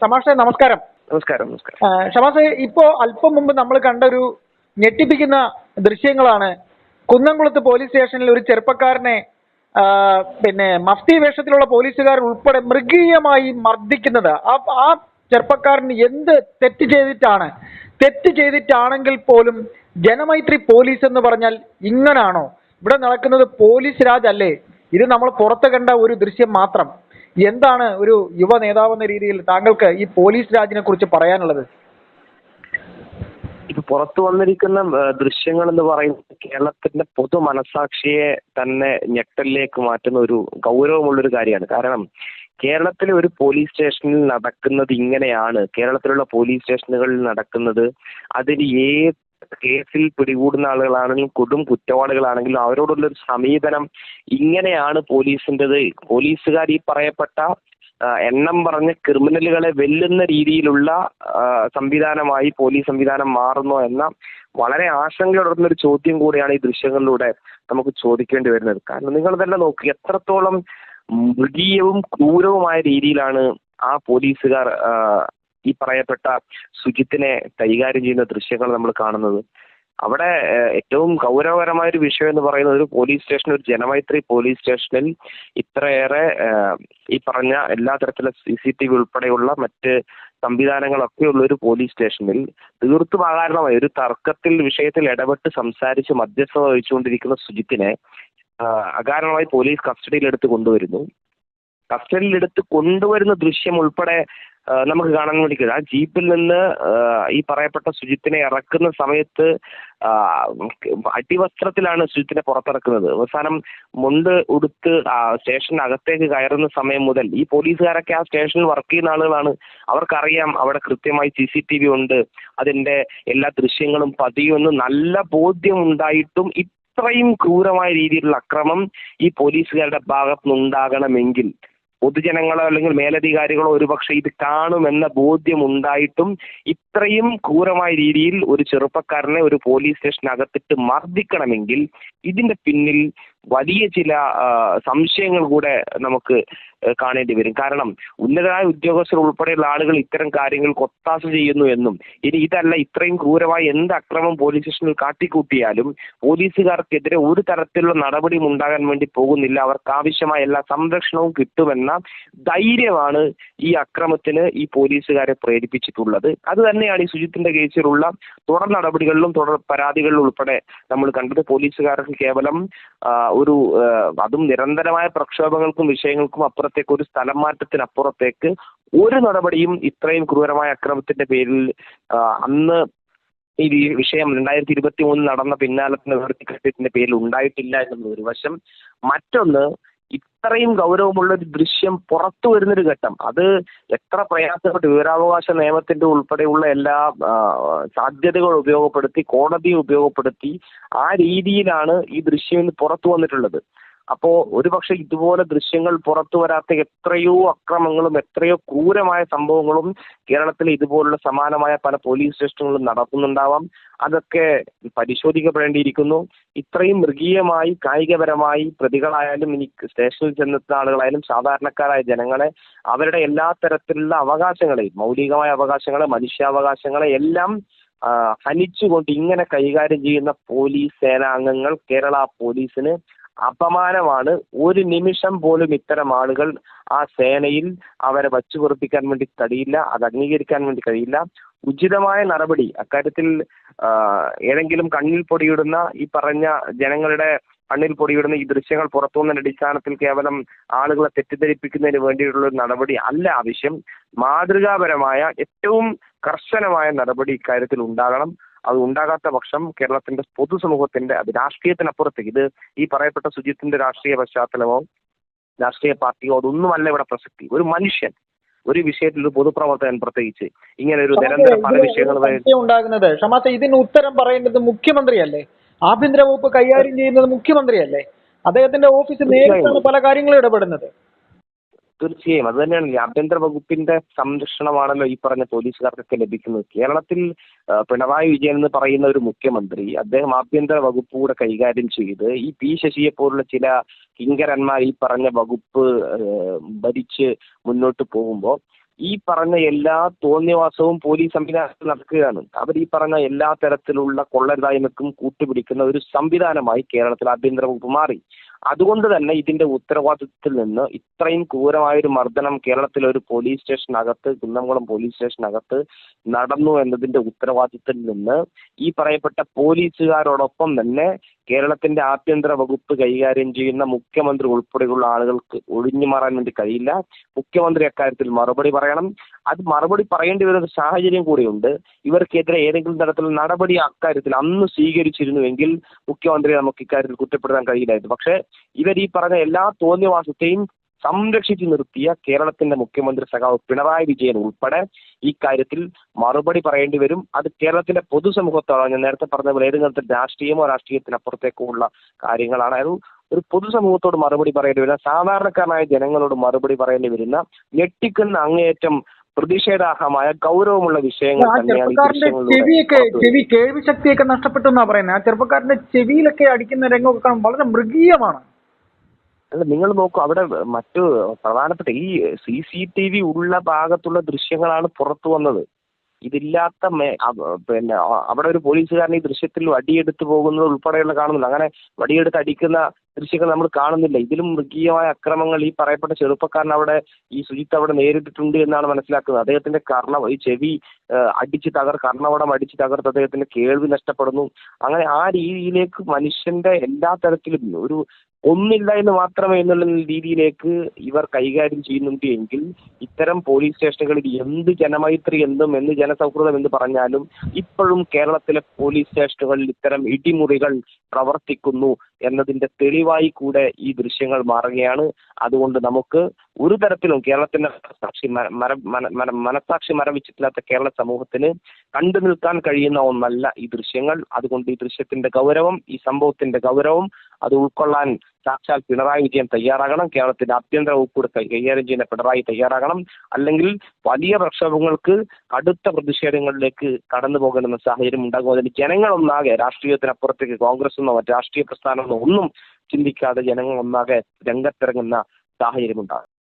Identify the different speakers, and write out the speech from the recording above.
Speaker 1: ഷമാഷെ നമസ്കാരം.
Speaker 2: നമസ്കാരം നമസ്കാരം.
Speaker 1: ആ, ഇപ്പോ അല്പം മുമ്പ് നമ്മൾ കണ്ട ഒരു ഞെട്ടിപ്പിക്കുന്ന ദൃശ്യങ്ങളാണ്. കുന്നംകുളത്ത് പോലീസ് സ്റ്റേഷനിൽ ഒരു ചെറുപ്പക്കാരനെ പിന്നെ മഫ്തി വേഷത്തിലുള്ള പോലീസുകാർ ഉൾപ്പെടെ മൃഗീയമായി മർദ്ദിക്കുന്നത്. ആ ചെറുപ്പക്കാരന് എന്ത് തെറ്റ് ചെയ്തിട്ടാണ്? തെറ്റ് ചെയ്തിട്ടാണെങ്കിൽ പോലും ജനമൈത്രി പോലീസ് എന്ന് പറഞ്ഞാൽ ഇങ്ങനാണോ? ഇവിടെ നടക്കുന്നത് പോലീസ് രാജ് അല്ലേ? ഇത് നമ്മൾ പുറത്ത് കണ്ട ഒരു ദൃശ്യം മാത്രം. എന്താണ് ഒരു യുവ നേതാവ് എന്ന രീതിയിൽ താങ്കൾക്ക് ഈ പോലീസ് രാജിനെ കുറിച്ച് പറയാനുള്ളത്?
Speaker 2: ഇപ്പൊ പുറത്തു വന്നിരിക്കുന്ന ദൃശ്യങ്ങൾ എന്ന് പറയുന്നത് കേരളത്തിന്റെ പൊതു മനസാക്ഷിയെ തന്നെ ഞെട്ടലിലേക്ക് മാറ്റുന്ന ഒരു ഗൗരവമുള്ള ഒരു കാര്യമാണ്. കാരണം കേരളത്തിലെ ഒരു പോലീസ് സ്റ്റേഷനിൽ നടക്കുന്നത് ഇങ്ങനെയാണ്. കേരളത്തിലുള്ള പോലീസ് സ്റ്റേഷനുകളിൽ നടക്കുന്നത് അതിന് ഏത് കേസിൽ പിടികൂടുന്ന ആളുകളാണെങ്കിലും കൊടും കുറ്റവാളികളാണെങ്കിലും അവരോടുള്ള ഒരു സമീപനം ഇങ്ങനെയാണ് പോലീസിന്റെത്. പോലീസുകാർ ഈ പറയപ്പെട്ട എണ്ണം പറഞ്ഞ് ക്രിമിനലുകളെ വെല്ലുന്ന രീതിയിലുള്ള സംവിധാനമായി പോലീസ് സംവിധാനം മാറുന്നു എന്ന വളരെ ആശങ്കയുണർന്ന ഒരു ചോദ്യം കൂടിയാണ് ഈ ദൃശ്യങ്ങളിലൂടെ നമുക്ക് ചോദിക്കേണ്ടി വരുന്നത്. കാരണം നിങ്ങൾ തന്നെ നോക്കുക എത്രത്തോളം മൃഗീയവും ക്രൂരവുമായ രീതിയിലാണ് ആ പോലീസുകാർ ഈ പറയപ്പെട്ട സുജിത്തിനെ കൈകാര്യം ചെയ്യുന്ന ദൃശ്യങ്ങൾ നമ്മൾ കാണുന്നത്. അവിടെ ഏറ്റവും ഗൗരവകരമായ ഒരു വിഷയം എന്ന് പറയുന്നത് ഒരു പോലീസ് സ്റ്റേഷൻ ഒരു ജനമൈത്രി പോലീസ് സ്റ്റേഷനിൽ ഇത്രയേറെ ഈ പറഞ്ഞ എല്ലാ തരത്തിലുള്ള സി സി ടി വി ഉൾപ്പെടെയുള്ള മറ്റ് സംവിധാനങ്ങളൊക്കെ ഉള്ള ഒരു പോലീസ് സ്റ്റേഷനിൽ തീർത്തും അകാരണമായി ഒരു തർക്കത്തിൽ വിഷയത്തിൽ ഇടപെട്ട് സംസാരിച്ച് മധ്യസ്ഥത വഹിച്ചുകൊണ്ടിരിക്കുന്ന സുജിത്തിനെ അകാരണമായി പോലീസ് കസ്റ്റഡിയിലെടുത്ത് കൊണ്ടുവരുന്നു. കസ്റ്റഡിയിലെടുത്ത് കൊണ്ടുവരുന്ന ദൃശ്യം ഉൾപ്പെടെ നമുക്ക് കാണാൻ വേണ്ടി കഴിയും ആ ജീപ്പിൽ നിന്ന് ഈ പറയപ്പെട്ട സുജിത്തിനെ ഇറക്കുന്ന സമയത്ത് അടിവസ്ത്രത്തിലാണ് സുജിത്തിനെ പുറത്തിറക്കുന്നത്. അവസാനം മുണ്ട് ഉടുത്ത് സ്റ്റേഷനകത്തേക്ക് കയറുന്ന സമയം മുതൽ ഈ പോലീസുകാരൊക്കെ ആ സ്റ്റേഷനിൽ വർക്ക് ചെയ്യുന്ന ആളുകളാണ്. അവർക്കറിയാം അവിടെ കൃത്യമായി സി സി ടി വി ഉണ്ട്. അതിന്റെ എല്ലാ ദൃശ്യങ്ങളും പതിയുമെന്ന് നല്ല ബോധ്യം ഉണ്ടായിട്ടും ഇത്രയും ക്രൂരമായ രീതിയിലുള്ള അക്രമം ഈ പോലീസുകാരുടെ ഭാഗത്തുനിന്ന് ഉണ്ടാകണമെങ്കിൽ പൊതുജനങ്ങളോ അല്ലെങ്കിൽ മേലധികാരികളോ ഒരുപക്ഷെ ഇത് കാണുമെന്ന ബോധ്യം ഉണ്ടായിട്ടും ഇത്രയും ക്രൂരമായ രീതിയിൽ ഒരു ചെറുപ്പക്കാരനെ ഒരു പോലീസ് സ്റ്റേഷനകത്തിട്ട് മർദ്ദിക്കണമെങ്കിൽ ഇതിന്റെ പിന്നിൽ വലിയ ചില സംശയങ്ങൾ കൂടെ നമുക്ക് കാണേണ്ടി വരും. കാരണം ഉന്നതരായ ഉദ്യോഗസ്ഥർ ഉൾപ്പെടെയുള്ള ആളുകൾ ഇത്തരം കാര്യങ്ങൾക്ക് ഒത്താശ ചെയ്യുന്നു എന്നും ഇനി ഇതല്ല ഇത്രയും ക്രൂരമായ എന്ത് അക്രമം പോലീസ് സ്റ്റേഷനിൽ കാട്ടിക്കൂട്ടിയാലും പോലീസുകാർക്കെതിരെ ഒരു തരത്തിലുള്ള നടപടിയും ഉണ്ടാകാൻ വേണ്ടി പോകുന്നില്ല. അവർക്ക് ആവശ്യമായ എല്ലാ സംരക്ഷണവും കിട്ടുമെന്ന ധൈര്യമാണ് ഈ അക്രമത്തിന് ഈ പോലീസുകാരെ പ്രേരിപ്പിച്ചിട്ടുള്ളത്. അത് തന്നെയാണ് ഈ സുജിത്തിന്റെ കേസിലുള്ള തുടർ നടപടികളിലും തുടർ പരാതികളിലും ഉൾപ്പെടെ നമ്മൾ കണ്ടത്. പോലീസുകാർക്ക് കേവലം ഒരു അതും നിരന്തരമായ പ്രക്ഷോഭങ്ങൾക്കും വിഷയങ്ങൾക്കും അപ്പുറത്തേക്ക് ഒരു സ്ഥലം മാറ്റത്തിനപ്പുറത്തേക്ക് ഒരു നടപടിയും ഇത്രയും ക്രൂരമായ അക്രമത്തിന്റെ പേരിൽ അന്ന് ഈ വിഷയം രണ്ടായിരത്തി ഇരുപത്തി മൂന്നിൽ നടന്ന പിന്നാലെ വേർതിക്കത്തിന്റെ പേരിൽ ഉണ്ടായിട്ടില്ല എന്നുള്ളത് ഒരു വശം. മറ്റൊന്ന് ഇത്രയും ഗൗരവമുള്ള ഒരു ദൃശ്യം പുറത്തു വരുന്നൊരു ഘട്ടം. അത് എത്ര പ്രയാസപ്പെട്ട് വിവരാവകാശ നിയമത്തിന്റെ ഉൾപ്പെടെയുള്ള എല്ലാ സാധ്യതകൾ ഉപയോഗപ്പെടുത്തി കോടതിയെ ഉപയോഗപ്പെടുത്തി ആ രീതിയിലാണ് ഈ ദൃശ്യം ഇന്ന് പുറത്തു വന്നിട്ടുള്ളത്. അപ്പോ ഒരുപക്ഷെ ഇതുപോലെ ദൃശ്യങ്ങൾ പുറത്തു വരാത്ത എത്രയോ അക്രമങ്ങളും എത്രയോ ക്രൂരമായ സംഭവങ്ങളും കേരളത്തിൽ ഇതുപോലുള്ള സമാനമായ പല പോലീസ് സ്റ്റേഷനുകളും നടക്കുന്നുണ്ടാവാം. അതൊക്കെ പരിശോധിക്കപ്പെടേണ്ടിയിരിക്കുന്നു. ഇത്രയും മൃഗീയമായി കായികപരമായി പ്രതികളായാലും ഇനി സ്റ്റേഷനിൽ ചെന്നെത്തുന്ന ആളുകളായാലും സാധാരണക്കാരായ ജനങ്ങളെ അവരുടെ എല്ലാ തരത്തിലുള്ള അവകാശങ്ങളെയും മൗലികമായ അവകാശങ്ങളെ മനുഷ്യാവകാശങ്ങളെ എല്ലാം ഹനിച്ചുകൊണ്ട് ഇങ്ങനെ കൈകാര്യം ചെയ്യുന്ന പോലീസ് സേനാംഗങ്ങൾ കേരള പോലീസിന് അപമാനമാണ്. ഒരു നിമിഷം പോലും ഇത്തരം ആളുകൾ ആ സേനയിൽ അവരെ വച്ചു പൊറുപ്പിക്കാൻ വേണ്ടി കഴിയില്ല അത് അംഗീകരിക്കാൻ വേണ്ടി കഴിയില്ല. ഉചിതമായ നടപടി അക്കാര്യത്തിൽ ഏതെങ്കിലും കണ്ണിൽ പൊടിയിടുന്ന ഈ പറഞ്ഞ ജനങ്ങളുടെ കണ്ണിൽ പൊടിയിടുന്ന ഈ ദൃശ്യങ്ങൾ പുറത്തു വന്നതിന്റെ അടിസ്ഥാനത്തിൽ കേവലം ആളുകളെ തെറ്റിദ്ധരിപ്പിക്കുന്നതിന് വേണ്ടിയിട്ടുള്ള ഒരു നടപടി അല്ല ആവശ്യം. മാതൃകാപരമായ ഏറ്റവും കർശനമായ നടപടി ഇക്കാര്യത്തിൽ ഉണ്ടാകണം. അത് ഉണ്ടാകാത്ത പക്ഷം കേരളത്തിന്റെ പൊതുസമൂഹത്തിന്റെ അത് രാഷ്ട്രീയത്തിനപ്പുറത്തേക്ക് ഇത് ഈ പറയപ്പെട്ട സുജിത്തിന്റെ രാഷ്ട്രീയ പശ്ചാത്തലമോ രാഷ്ട്രീയ പാർട്ടിയോ അതൊന്നുമല്ല ഇവിടെ പ്രസക്തി. ഒരു മനുഷ്യൻ ഒരു വിഷയത്തിൽ ഒരു പൊതുപ്രവർത്തകൻ പ്രത്യേകിച്ച് ഇങ്ങനെ ഒരു നിരന്തര പല വിഷയങ്ങൾ
Speaker 1: ഉണ്ടാകുന്നത് ഇതിന് ഉത്തരം പറയേണ്ടത് മുഖ്യമന്ത്രിയല്ലേ? ആഭ്യന്തര വകുപ്പ് കൈകാര്യം ചെയ്യുന്നത് മുഖ്യമന്ത്രിയല്ലേ? അദ്ദേഹത്തിന്റെ ഓഫീസ് നേരിട്ടാണ് പല കാര്യങ്ങളും ഇടപെടുന്നത്.
Speaker 2: തീർച്ചയായും. അത് തന്നെയാണല്ലോ. ആഭ്യന്തര വകുപ്പിന്റെ സംരക്ഷണമാണല്ലോ ഈ പറഞ്ഞ പോലീസുകാർക്കൊക്കെ ലഭിക്കുന്നത്. കേരളത്തിൽ പിണറായി വിജയൻ എന്ന് പറയുന്ന ഒരു മുഖ്യമന്ത്രി അദ്ദേഹം ആഭ്യന്തര വകുപ്പ് കൂടെ കൈകാര്യം ചെയ്ത് ഈ പി ശശിയെ പോലുള്ള ചില കിങ്കരന്മാർ ഈ പറഞ്ഞ വകുപ്പ് ഭരിച്ച് മുന്നോട്ട് പോകുമ്പോൾ ഈ പറഞ്ഞ എല്ലാ തോന്നിവാസവും പോലീസ് സംവിധാനത്തിൽ നടക്കുകയാണ്. അവർ ഈ പറഞ്ഞ എല്ലാ തരത്തിലുള്ള കൊള്ളരുതായ്മക്കും കൂട്ടുപിടിക്കുന്ന ഒരു സംവിധാനമായി കേരളത്തിൽ ആഭ്യന്തര വകുപ്പ് മാറി. അതുകൊണ്ട് തന്നെ ഇതിന്റെ ഉത്തരവാദിത്വത്തിൽ നിന്ന് ഇത്രയും ക്രൂരമായ ഒരു മർദ്ദനം കേരളത്തിലെ ഒരു പോലീസ് സ്റ്റേഷനകത്ത് കുന്നംകുളം പോലീസ് സ്റ്റേഷനകത്ത് നടന്നു എന്നതിന്റെ ഉത്തരവാദിത്തത്തിൽ നിന്ന് ഈ പറയപ്പെട്ട പോലീസുകാരോടൊപ്പം തന്നെ കേരളത്തിന്റെ ആഭ്യന്തര വകുപ്പ് കൈകാര്യം ചെയ്യുന്ന മുഖ്യമന്ത്രി ഉൾപ്പെടെയുള്ള ആളുകൾക്ക് ഒഴിഞ്ഞു മാറാൻ വേണ്ടി കഴിയില്ല. മുഖ്യമന്ത്രി അക്കാര്യത്തിൽ മറുപടി പറയണം. അത് മറുപടി പറയേണ്ടി വരുന്ന സാഹചര്യം കൂടിയുണ്ട്. ഇവർക്കെതിരെ ഏതെങ്കിലും തരത്തിലുള്ള നടപടി അക്കാര്യത്തിൽ അന്ന് സ്വീകരിച്ചിരുന്നുവെങ്കിൽ മുഖ്യമന്ത്രിയെ നമുക്ക് ഇക്കാര്യത്തിൽ കുറ്റപ്പെടുത്താൻ കഴിയില്ലായിരുന്നു. പക്ഷേ ഇവർ ഈ പറഞ്ഞ എല്ലാ തോന്നിയവാസത്തെയും സംരക്ഷിച്ചു നിർത്തിയ കേരളത്തിന്റെ മുഖ്യമന്ത്രി സഖാവ് പിണറായി വിജയൻ ഉൾപ്പെടെ ഈ കാര്യത്തിൽ മറുപടി പറയേണ്ടി വരും. അത് കേരളത്തിന്റെ പൊതുസമൂഹത്തോളം ഞാൻ നേരത്തെ പറഞ്ഞ പോലെ ഏതെങ്കിലും തരത്തിൽ രാഷ്ട്രീയമോ രാഷ്ട്രീയത്തിനപ്പുറത്തേക്കോ ഉള്ള കാര്യങ്ങളാണ്. അത് ഒരു പൊതുസമൂഹത്തോട് മറുപടി പറയേണ്ടി വരുന്ന സാധാരണക്കാരനായ ജനങ്ങളോട് മറുപടി പറയേണ്ടി വരുന്ന ഞെട്ടിക്കുന്ന അങ്ങേയറ്റം പ്രതിഷേധാർഹമായ ഗൗരവമുള്ള വിഷയങ്ങൾ തന്നെയാണ്
Speaker 1: ചെവിയൊക്കെ ചെവി കേൾവി ശക്തിയൊക്കെ നഷ്ടപ്പെട്ടു എന്നാ പറയുന്നത്. ആ ചെറുപ്പക്കാരന്റെ ചെവിയിലൊക്കെ അടിക്കുന്ന രംഗമൊക്കെ വളരെ മൃഗീയമാണ്.
Speaker 2: അല്ല നിങ്ങൾ നോക്കൂ അവിടെ മറ്റു പ്രധാനപ്പെട്ട ഈ സി സി ടി വി ഉള്ള ഭാഗത്തുള്ള ദൃശ്യങ്ങളാണ് പുറത്തു വന്നത്. ഇതില്ലാത്ത മേ പിന്നെ അവിടെ ഒരു പോലീസുകാരൻ ഈ ദൃശ്യത്തിൽ വടിയെടുത്ത് പോകുന്നത് ഉൾപ്പെടെയുള്ള കാണുന്നില്ല. അങ്ങനെ വടിയെടുത്ത് അടിക്കുന്ന ദൃശ്യങ്ങൾ നമ്മൾ കാണുന്നില്ല. ഇതിലും മൃഗീയമായ അക്രമങ്ങൾ ഈ പറയപ്പെട്ട ചെറുപ്പക്കാരൻ അവിടെ ഈ സുജിത്ത് അവിടെ നേരിട്ടിട്ടുണ്ട് എന്നാണ് മനസ്സിലാക്കുന്നത്. അദ്ദേഹത്തിന്റെ കർണ ഈ ചെവി അടിച്ച് തകർ കർണവടം അടിച്ചു തകർത്ത് അദ്ദേഹത്തിന്റെ കേൾവി നഷ്ടപ്പെടുന്നു. അങ്ങനെ ആ രീതിയിലേക്ക് മനുഷ്യന്റെ എല്ലാ തരത്തിലും ഒരു ഒന്നില്ല എന്ന് മാത്രമേ എന്നുള്ള രീതിയിലേക്ക് ഇവർ കൈകാര്യം ചെയ്യുന്നുണ്ട് എങ്കിൽ ഇത്തരം പോലീസ് സ്റ്റേഷനുകളിൽ എന്ത് ജനമൈത്രി എന്തും എന്ത് ജനസൗഹൃദം എന്ന് പറഞ്ഞാലും ഇപ്പോഴും കേരളത്തിലെ പോലീസ് സ്റ്റേഷനുകളിൽ ഇത്തരം ഇടിമുറികൾ പ്രവർത്തിക്കുന്നു എന്നതിന്റെ തെളിവായി കൂടെ ഈ ദൃശ്യങ്ങൾ മാറുകയാണ്. അതുകൊണ്ട് നമുക്ക് ഒരു തരത്തിലും കേരളത്തിന്റെ സാക്ഷി മനസാക്ഷി മരവിച്ചിട്ടില്ലാത്ത കേരള സമൂഹത്തിന് കണ്ടു നിൽക്കാൻ കഴിയുന്ന ഒന്നല്ല ഈ ദൃശ്യങ്ങൾ. അതുകൊണ്ട് ഈ ദൃശ്യത്തിന്റെ ഗൗരവം ഈ സംഭവത്തിന്റെ ഗൗരവം അത് ഉൾക്കൊള്ളാൻ സാക്ഷാൽ പിണറായി വിജയൻ തയ്യാറാകണം. കേരളത്തിന്റെ ആഭ്യന്തര വകുപ്പ് കൈകാര്യം ചെയ്യുന്ന പിണറായി തയ്യാറാകണം. അല്ലെങ്കിൽ വലിയ പ്രക്ഷോഭങ്ങൾക്ക് കടുത്ത പ്രതിഷേധങ്ങളിലേക്ക് കടന്നു പോകണമെന്ന സാഹചര്യം ഉണ്ടാകും. അതിന് ജനങ്ങളൊന്നാകെ രാഷ്ട്രീയത്തിനപ്പുറത്തേക്ക് കോൺഗ്രസ് എന്നോ രാഷ്ട്രീയ പ്രസ്ഥാനമെന്നോ ഒന്നും ചിന്തിക്കാതെ ജനങ്ങൾ ഒന്നാകെ രംഗത്തിറങ്ങുന്ന സാഹചര്യം ഉണ്ടാകും